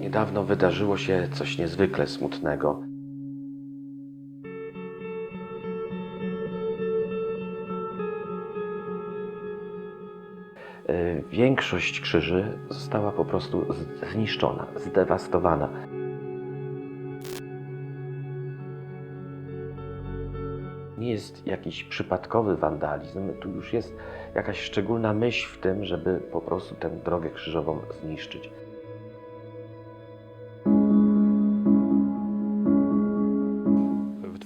Niedawno wydarzyło się coś niezwykle smutnego. Y, Większość krzyży została po prostu zniszczona, zdewastowana. Nie jest jakiś przypadkowy wandalizm, tu już jest jakaś szczególna myśl w tym, żeby po prostu tę drogę krzyżową zniszczyć.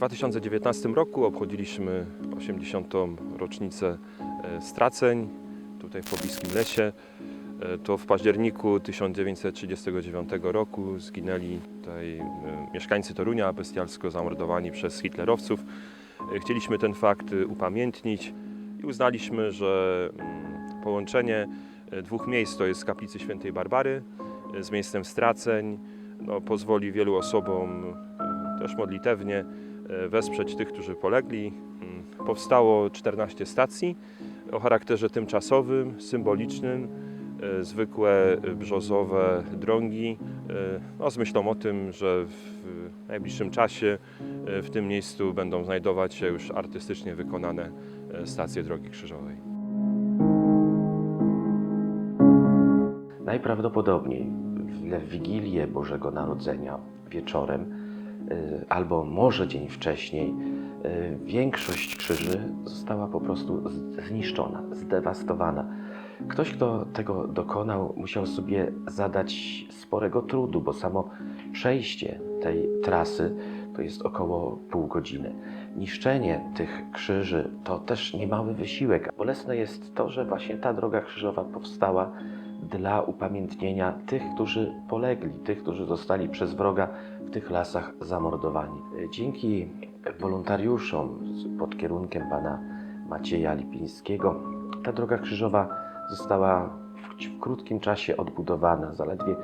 2019 roku obchodziliśmy 80. rocznicę e, straceń tutaj w pobliskim lesie. E, To w październiku 1939 roku zginęli tutaj e, mieszkańcy Torunia bestialsko zamordowani przez hitlerowców. Chcieliśmy ten fakt upamiętnić i uznaliśmy, że mm, połączenie dwóch miejsc, to jest kaplicy świętej Barbary z miejscem straceń, no, pozwoli wielu osobom też modlitewnie wesprzeć tych, którzy polegli. Mm, Powstało 14 stacji o charakterze tymczasowym, symbolicznym, e, zwykłe e, brzozowe drągi, e, no, z myślą o tym, że w najbliższym czasie e, w tym miejscu będą znajdować się już artystycznie wykonane e, stacje drogi krzyżowej. Najprawdopodobniej w Wigilię Bożego Narodzenia wieczorem, albo może dzień wcześniej, y, większość krzyży została po prostu zniszczona, zdewastowana. Ktoś, kto tego dokonał, musiał sobie zadać sporego trudu, bo samo przejście tej trasy to jest około pół godziny. Niszczenie tych krzyży to też niemały wysiłek. Bolesne jest to, że właśnie ta droga krzyżowa powstała dla upamiętnienia tych, którzy polegli, tych, którzy zostali przez wroga w tych lasach zamordowani. Dzięki wolontariuszom pod kierunkiem pana Macieja Lipińskiego ta droga krzyżowa została w, w krótkim czasie odbudowana, zaledwie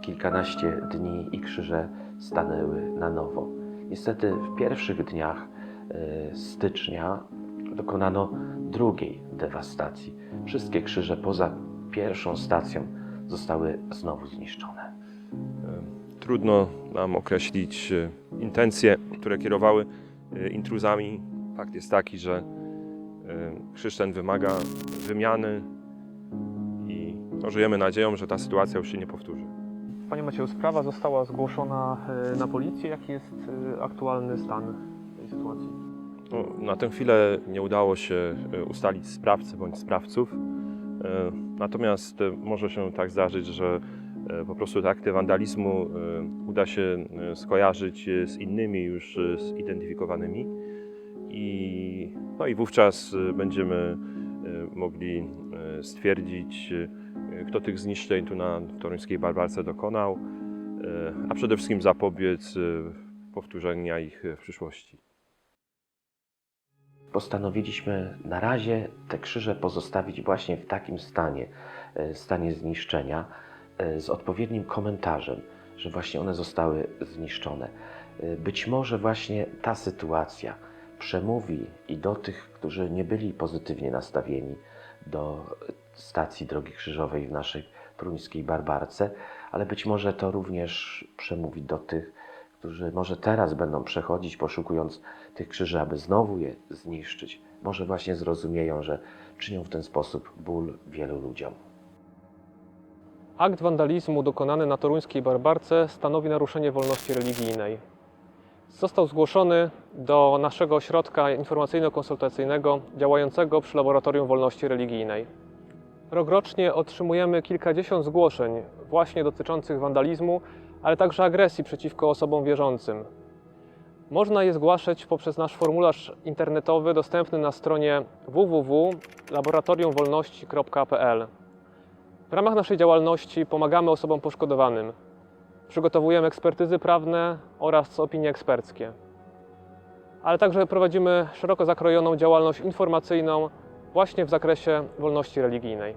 kilkanaście dni i krzyże stanęły na nowo. Niestety w pierwszych dniach e, stycznia dokonano drugiej dewastacji. Wszystkie krzyże poza pierwszą stacją zostały znowu zniszczone. E, Trudno nam określić e, intencje, które kierowały e, intruzami. Fakt jest taki, że e, krzyż ten wymaga wymiany i no, żyjemy nadzieją, że ta sytuacja już się nie powtórzy. Panie Macieju, sprawa została zgłoszona e, na policję. Jaki jest e, aktualny stan tej sytuacji? No, na tę chwilę nie udało się e, ustalić sprawcy bądź sprawców. E, Natomiast e, może się tak zdarzyć, że e, po prostu te akty wandalizmu uda się skojarzyć z innymi już zidentyfikowanymi i, no i wówczas będziemy mogli stwierdzić, kto tych zniszczeń tu na toruńskiej Barbarce dokonał, a przede wszystkim zapobiec powtórzenia ich w przyszłości. Postanowiliśmy na razie te krzyże pozostawić właśnie w takim stanie, e, stanie zniszczenia, e, z odpowiednim komentarzem, że właśnie one zostały zniszczone. E, Być może właśnie ta sytuacja przemówi i do tych, którzy nie byli pozytywnie nastawieni do stacji Drogi Krzyżowej w naszej pruńskiej Barbarce, ale być może to również przemówi do tych, którzy może teraz będą przechodzić, poszukując tych krzyży, aby znowu je zniszczyć. Może właśnie zrozumieją, że czynią w ten sposób ból wielu ludziom. Akt wandalizmu dokonany na toruńskiej Barbarce stanowi naruszenie wolności religijnej. Został zgłoszony do naszego ośrodka informacyjno-konsultacyjnego działającego przy Laboratorium Wolności Religijnej. Rokrocznie otrzymujemy kilkadziesiąt zgłoszeń właśnie dotyczących wandalizmu, ale także agresji przeciwko osobom wierzącym. Można je zgłaszać poprzez nasz formularz internetowy dostępny na stronie www.laboratoriumwolności.pl. W ramach naszej działalności pomagamy osobom poszkodowanym. Przygotowujemy ekspertyzy prawne oraz opinie eksperckie. Ale także prowadzimy szeroko zakrojoną działalność informacyjną właśnie w zakresie wolności religijnej.